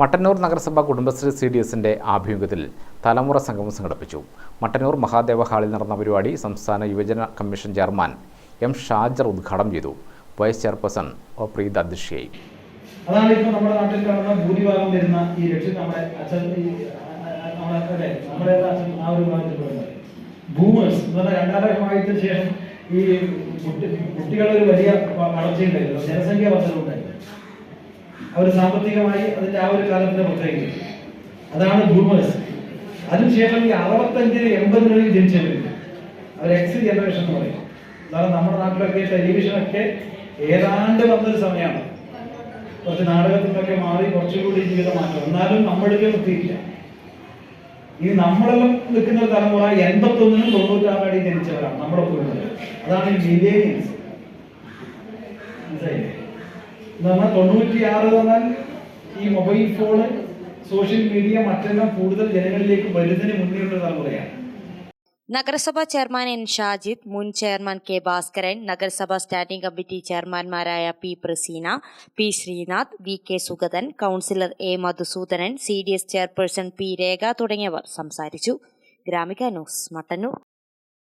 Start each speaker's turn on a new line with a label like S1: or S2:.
S1: മട്ടന്നൂർ നഗരസഭ Kudumbashree C D എസിന്റെ ആഭിമുഖ്യത്തിൽ തലമുറ സംഗമം സംഘടിപ്പിച്ചു. മട്ടന്നൂർ മഹാദേവ ഹാളിൽ നടന്ന പരിപാടി സംസ്ഥാന യുവജന കമ്മീഷൻ ചെയർമാൻ എം ഷാജർ ഉദ്ഘാടനം ചെയ്തു. വൈസ് ചെയർപേഴ്സൺ ഒ പ്രീത് അധ്യക്ഷയായി.
S2: അതാണ് ഇപ്പോൾ നമ്മുടെ നാട്ടിൽ കാണുന്ന ഭൂരിഭാഗം വരുന്ന ഈ രക്ഷ നമ്മുടെ അച്ഛൻ നമ്മുടെ നമ്മുടെ ആ ഒരു വിഭാഗത്തിൽ പെടുന്നത് ബൂമേഴ്സ് എന്ന് പറഞ്ഞാൽ രണ്ടാം ലോകമഹായുദ്ധത്തിന് ശേഷം ഈ കുട്ടി കുട്ടികളുടെ ഒരു വലിയ വളർച്ചയുണ്ടായിരുന്നു. ജനസംഖ്യ വർധനവുണ്ടായിരുന്നു. അവർ സാമ്പത്തികമായി അതിന്റെ ആ ഒരു കാലത്തിന്റെ പുറത്തേക്ക് അതാണ് ബൂമേഴ്സ് അതിനുശേഷം ഈ അറുപത്തഞ്ചിന് എൺപതിനുള്ളിൽ ജനിച്ചവര് അവർ എക്സ് ജനറേഷൻ എന്ന് പറയും. അതാണ് നമ്മുടെ നാട്ടിലൊക്കെ ടെലിവിഷനൊക്കെ ഏതാണ്ട് വന്നൊരു സമയമാണ്. കുറച്ച് നാടകത്തിൽ നിന്നൊക്കെ മാറി കുറച്ചുകൂടി ജീവിതം മാറ്റം. എന്നാലും നമ്മളിലേക്ക് എത്തിയില്ല ഈ നമ്മളെല്ലാം നിൽക്കുന്ന ഒരു തലമുറ എൺപത്തി ഒന്നിനും തൊണ്ണൂറ്റാറടി ജനിച്ചവരാണ് നമ്മുടെ കുടുംബത്തിൽ. അതാണ് ഈ മിലേനിയൻസ് മനസ്സിലായില്ലേ? എന്ന് പറഞ്ഞാൽ തൊണ്ണൂറ്റിയാറ് പറഞ്ഞാൽ ഈ മൊബൈൽ ഫോണ് സോഷ്യൽ മീഡിയ മറ്റെല്ലാം കൂടുതൽ ജനങ്ങളിലേക്ക് വരുന്നതിന് മുന്നേയുള്ള തലമുറയാണ്
S3: നഗരസഭാ ചെയർമാൻ എൻ ഷാജിദ് മുൻ ചെയർമാൻ കെ ഭാസ്കരൻ നഗരസഭാ standing committee ചെയർമാൻമാരായ P Praseena P Sreenath V K Sugathan councillor A Madhusoodanan C D S chairperson P Rekha തുടങ്ങിയവർ സംസാരിച്ചു. ഗ്രാമിക ന്യൂസ് മട്ടന്നൂർ.